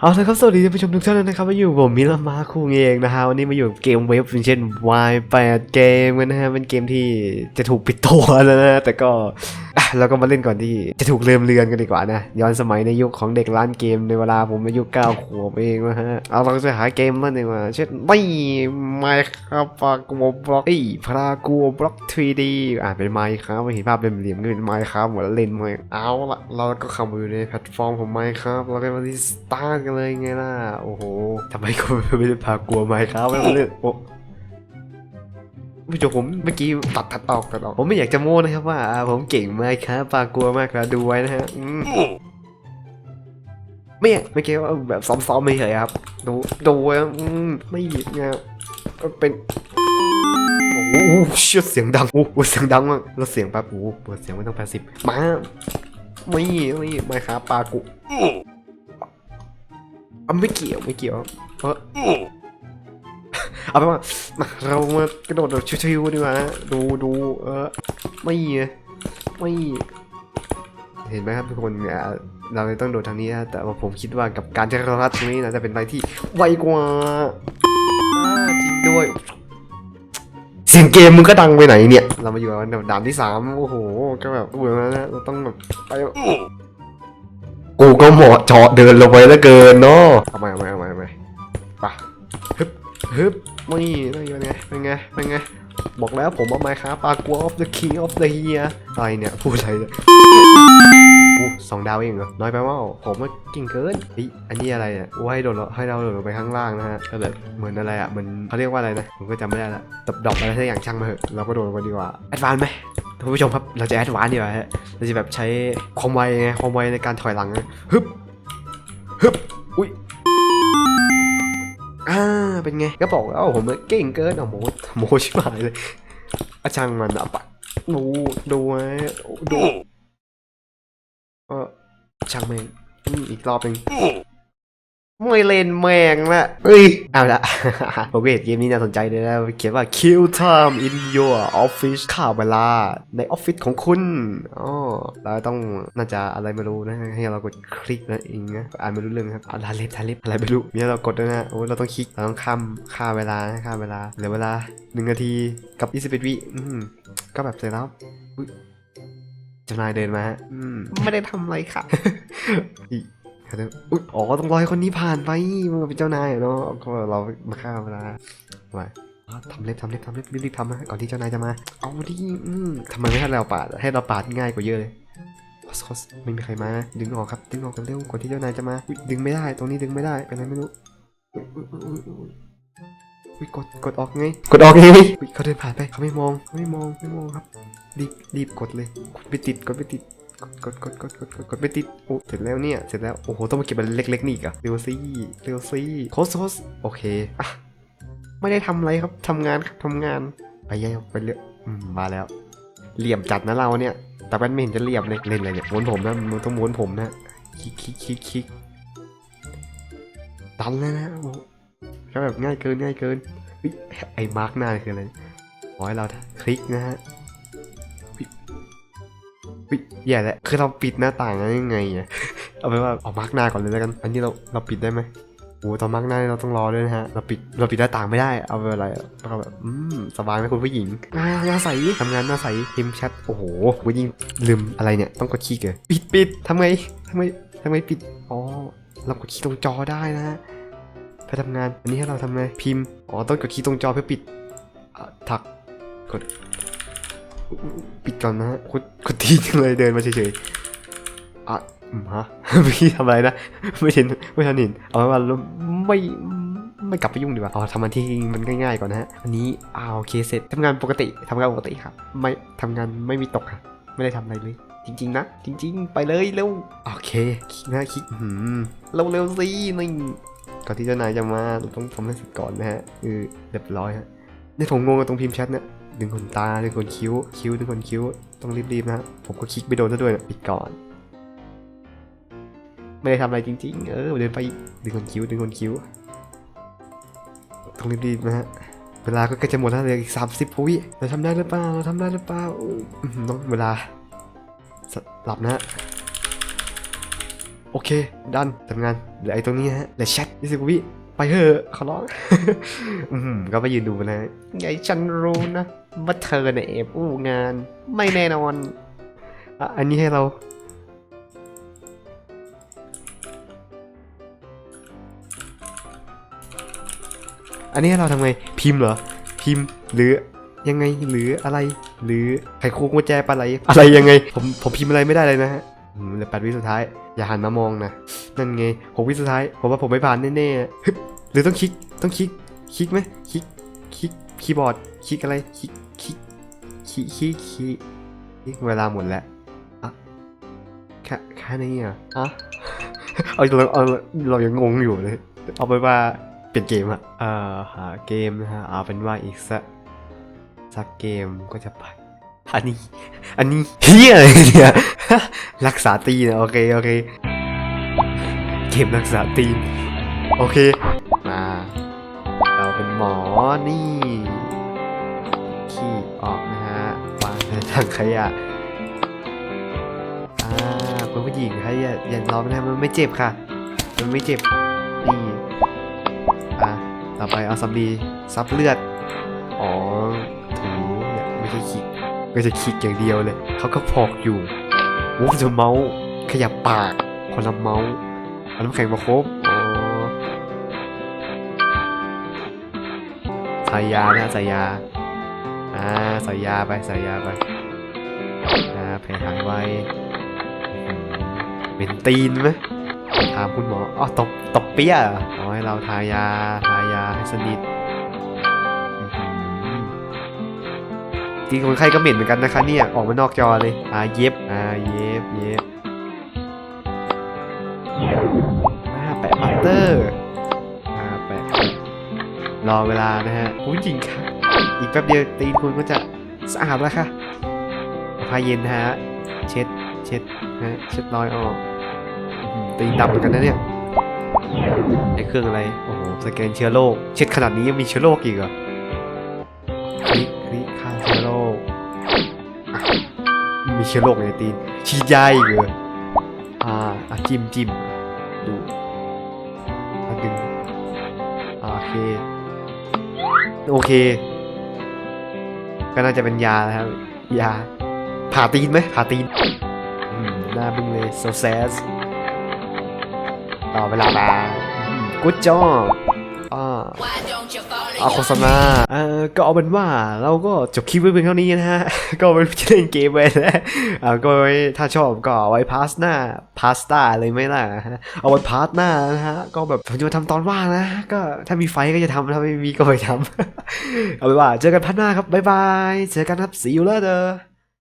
เอาละครับสวัสดีท่านผู้ชมทุกท่านนะครับมาอยู่ผมมิลามาคุงเองนะฮะวันนี้มาอยู่เกมเว็บเช่น Y8 เกมกันนะฮะเป็นเกมที่จะถูกปิดตัวแล้วนะแต่ก็ เราก็มาเล่นก่อนที่จะถูกเลืมเลือนกันดีกว่านะ ย้อนสมัยในยุคของเด็กร้านเกมในเวลาผมอายุ9ขวบเองนะฮะ เอาเราจะหาเกมมาหนึ่งมาเช่นไม่ไมครับปากัวบล็อกเอ้พรากัวบล็อก 3D อ่าเป็นไมครับเห็นภาพเป็นเหลี่ยมก็เป็นไมครับหมดแล้วเล่นไมเอาละเราก็เข้ามาอยู่ในแพลตฟอร์มของไมครับเราก็มาที่สตาร์กันเลยไงล่ะโอ้โหทำไมกูไม่ได้พากัวไมครับไม่มาเล่นโอ้ ผู้ชมผมเมื่อกี้ตัดตัดออกตัดออกผมไม่อยากจะโม้นะครับว่าผมเก่งมากครับปากลัวมากครับดูไว้นะฮะไม่เมื่อกี้ว่าแบบซ้อมๆไม่เฉยครับ ดูดูไว้อืมไม่หยิบไงก็เป็นโอ้โหเชี่ยเสียงดังโอ้โหเสียงดังมากแล้วเสียงแป๊บโอ้เปิดเสียงไม่ต้องแปดสิบมาไม่ไม่ไม่ครับปากุอะไม่เกี่ยวไม่เกี่ยวเออ เอาไปนว่ามาเรามากระโดดแบบชิวๆดีกว่านะดูดูเออไม่ไม่เห็นไหมครับทุกคนอะเราต้องโดดทางนี้นะแต่ว่าผมคิดว่ากับการจะรัดตรงนี้นะจะเป็นอะไรที่ไวกว่าจริงด้วยเสียงเกมมึงก็ดังไปไหนเนี่ย เรามาอยู่กันด่านที่สามโอ้โห ก็แบบอแล้วนะเราต้องแบบไปกูก็เหมาะเจาะเดินลงไปแล้วเกินเนาะเอาใหมเอาใหมเอาใหมเอาใหม่ไปะฮึบฮึบ ไม่ได้ยังไงเป็นไงเป็นไง บอกแล้วผมเอาไม้ค้าปลากัว of the king of the year อะไรเนี่ย พูดอะไรเนี่ยอู้สองดาวเองเหรอ น้อยไปว่าผมว่าเก่งเกินเฮ้ยอันนี้อะไรเนี่ยว่าให้โดดลงให้เราโดดลงไปข้างล่างนะฮะก็แบบเหมือนอะไรอะเหมันเขาเรียกว่าอะไรนะ ผมก็จำไม่ได้ละตบดอกอะไรสักอย่างช่างมาเถอะเราก็โดดลงไปดีกว่าแอดวานไหมท่านผู้ชมครับ เราจะแอดวานดีกว่าฮะ เราจะแบบใช้ความไวไงความไวในการถอยหลังนะฮึบฮึบอุ้ย อ่าเป็นไงก็บอกแล้วผมเก่งเกินอะโมโมชิบหายเลย อาช่างมันอะปะดูดูไว้ดูเออช่างแม่งอืมอีกรอบหนึ่ง ไม่เล่นแม่งละเอ้ย เอาละผมก็เห็นเกมนี้น่าสนใจเลยนะ เขียนว่า kill time in your office ข่าวเวลาในออฟฟิศของคุณ อ๋อ เราต้องน่าจะอะไรไม่รู้นะ ให้เรากดคลิกนะเองนะ อ่านไม่รู้เรื่องครับอ่านทาเล็บทาเล็บอะไรไม่รู้มีให้เรากดด้วยนะ โอ้ยเราต้องคลิก เราต้องข้ามค่าเวลานะค่าเวลา เหลือเวลาหนึ่งนาทีกับ21วิอืมก็แบบเสร็จแล้วอุ๊ยเจ้านายเดินมาฮะอืมไม่ได้ทำอะไรค่ะอี เขาเดินอุ๊ยอ๋อต้องรอให้คนนี้ผ่านไปมันเป็นเจ้านายเนาะก็เรามาฆ่าเวลามาทำเล็บทำเล็บทำเล็บรีบๆทำนะก่อนที่เจ้านายจะมา เอาดิทำไมไม่ให้เราปาดให้เราปาดง่ายกว่าเยอะเลยคอสคอสไม่มีใครมา ดึงออกครับ ดึงออกกันเร็วก่อนที่เจ้านายจะมา ดึงไม่ได้ ตรงนี้ดึงไม่ได้ เป็นไรไม่รู้กดกดออกไง กดออกไงเขาเดินผ่านไปเขาไม่มองเขาไม่มองไม่มองครับรีบรีบกดเลยกดไม่ติดกดไม่ติด กดกดกดกดกดกดไม่ติดโอ้เสร็จแล้วเนี่ยเสร็จแล้วโอ้โหต้องมาเก็บมันเล็กๆนี่อีกอะเร็วสิเร็วสิโคสโคสโอเคอะไม่ได้ทำอะไรครับทำงานครับทำงานไปเยังไปเรื่อยอืมมาแล้ว เหลี่ยมจัดนะเราเนี่ย แต่มันไม่เห็นจะเหลี่ยมเลยเล่นอะไรเนี่ยม้วนผมนะมันต้องม้วนผมนะคลิกคลิกคลิกคลิกดันเลยนะโอ้ก็แบบง่ายเกินง่ายเกินไอ้มาร์กหน้าคืออะไรขอให้เราคลิกนะฮะ วิแย่แล้วคือเราปิดหน้าต่างนั้นยังไงอะเอาไปนว่าเอามาร์กหน้าก่อนเลยแล้วกัน อันนี้เราเราปิดได้ไหมโอ้ตอนมาร์กหน้าเราต้องรอด้วยนะฮะ เราปิดเราปิดหน้าต่างไม่ได้เอาไปอะไรแล้วก็แบบอืมสบายไหมคุณผู้หญิงอ่าหน้าใสทำงานหน้าใสพิมพ์แชทโอ้โหกูยิ่งลืมอะไรเนี่ยต้องกดคีย์เกินปิดปิดทำไงทำไมทำไมปิดอ๋อเรากดคีย์ตรงจอได้นะฮะเพื่อทำงานอันนี้ให้เราทำไงพิมพ์อ๋อต้องกดคีย์ตรงจอเพื่อปิดถักกด ปิดก่อนนะฮะกดกดทีจังเลยเดินมาเฉยๆอะอืมฮะพี่ทำอะไรนะ ไม่เห็นไม่ทันเห็นเอาไว้ว่าไม่ไม่กลับไปยุ่งดีกว่าเอาทำมันที่มันง่ายๆก่อนนะฮะอันนี้อ่าโอเคเสร็จทำงานปกติทำงานปกติครับ ไม่ทำงานไม่มีตกครับไม่ได้ทำอะไรเลย จริง ๆ นะ จริง ๆ ไปเลยเร็วโอเคคลิกนะคลิกหืมเร็วๆสินี่ก่อนที่เจ้านายจะมาเราต้องทำให้เสร็จก่อนนะฮะเออเรียบร้อยฮะนี่ผมงงกับตรงพิมพ์แชทเนี่ย ดึงขนตาดึงขนคิ้ว คิ้วดึงขนคิ้ว ต้องรีบๆนะผมก็คลิกไปโดนซะด้วยนะปิดก่อน ไม่ได้ทำอะไรจริง ๆ เออเดินไปดึงขนคิ้วดึงขนคิ้ว ต้องรีบๆนะฮะเวลาก็ใกล้จะหมดแล้วเหลืออีกสามสิบวิเราทำได้หรือเปล่าเราทำได้หรือเปล่าอือต้องเวลาหลับนะฮะโอเค ดันทำงานเหลือไอ้ตรงนี้ฮะเหลือแชทยี่สิบวิไปเถอะขอร้องอืมก็ไปยืนดูนะไงฉันรู้นะ ว่าเธอเนี่ยแอบอู้งาน ไม่แน่นอนอะอันนี้ให้เรา อันนี้ให้เราทำไง พิมพ์เหรอ พิมพ์หรือยังไงหรืออะไร หรือไขควงกุญแจปลาไหลอะไรยังไง ผมผมพิมพ์อะไรไม่ได้เลยนะฮะเหลือแปดวิสุดท้าย อย่าหันมามองนะ นั่นไงหกวิสุดท้าย ผมว่าผมไม่ผ่านแน่ๆหรือต้องคลิก ต้องคลิก คลิกไหมคลิก คลิก คีย์บอร์ด คลิกอะไร คลิก คลิกคลิกคลิกคลิกคลิกเวลาหมดแล้วอะแค่แค่นี้อะอะเอาเราเอาเรายังงงอยู่เลย เอาไปว่าเปลี่ยนเกมอะเอ่อหาเกมนะฮะเอาเป็นว่าอีกสักสักเกมก็จะไปอันนี้ อันนี้เฮียอะไรเนี่ยรักษาตีนโอเคโอเคเกมรักษาตีนโอเคมาเราเป็นหมอนี่ ถังขยะอ่าคุณผู้หญิงคะอย่าอย่าร้องนะมันไม่เจ็บค่ะ มันไม่เจ็บนี่อะต่อไปเอาสำลีซับเลือดอ๋อถูเนี่ยไม่ใช่คิกก็จะคิกอย่างเดียวเลยเขาก็พอกอยู่วูฟจะเมาส์ขยับปากคนละเมาส์เอาน้ำแข็งมาครบอ๋อใส่ยานะใส่ยา อ่าใส่ยาไปใส่ยาไปอ่าแผลหายไวเป็นตีนไหมถามคุณหมออ๋อตบตบเปี้ยเหรอเอาให้เราทายาทายาให้สนิทจริงคนไข้ก็เหม็นเหมือนกันนะคะเนี่ยออกมานอกจอเลยอ่าเย็บอ่าเย็บเย็บอ่าแปะบัตเตอร์อ่าแปะรอเวลานะฮะคุณจริงค่ะ อีกแป๊บเดียวตีนคุณก็จะสะอาดแล้วค่ะพาเย็นฮะ เช็ด เช็ดฮะ เช็ดรอยออกตีนดำเหมือนกันนะเนี่ยไอ้เครื่องอะไร โอ้โห สแกนเชื้อโรค เช็ดขนาดนี้ยังมีเชื้อโรคอีกเหรอคลิกคลิกฆ่าเชื้อโรค มีเชื้อโรคในตีน ฉีดยาอีกเหรออ่าอะจิ้มจิ้มดูอะดึงอ่าโอเค โอเค ก็น่าจะเป็นยาแล้วครับ ยา ผ่าตีนไหมผ่าตีนหน้าบึ้งเลย so sad ต่อเวลามากูจออ่า เอาโฆษณาเอ่อก็เอาเป็นว่าเราก็จบคลิปไว้เพียงเท่านี้นะฮะ ก็ไปเล่นเกมไปแล้วอ่าก็ไว้ถ้าชอบก็ไว้พาสหน้าพาสต้าเลยไหมล่ะฮะเอาไว้พาสหน้านะฮะ ก็แบบผมจะมาทำตอนว่างนะ ก็ถ้ามีไฟก็จะทำถ้าไม่มีก็ไม่ทำเอาเป็นว่าเจอกันพัดหน้าครับบ๊ายบาย เจอกันครับ see you later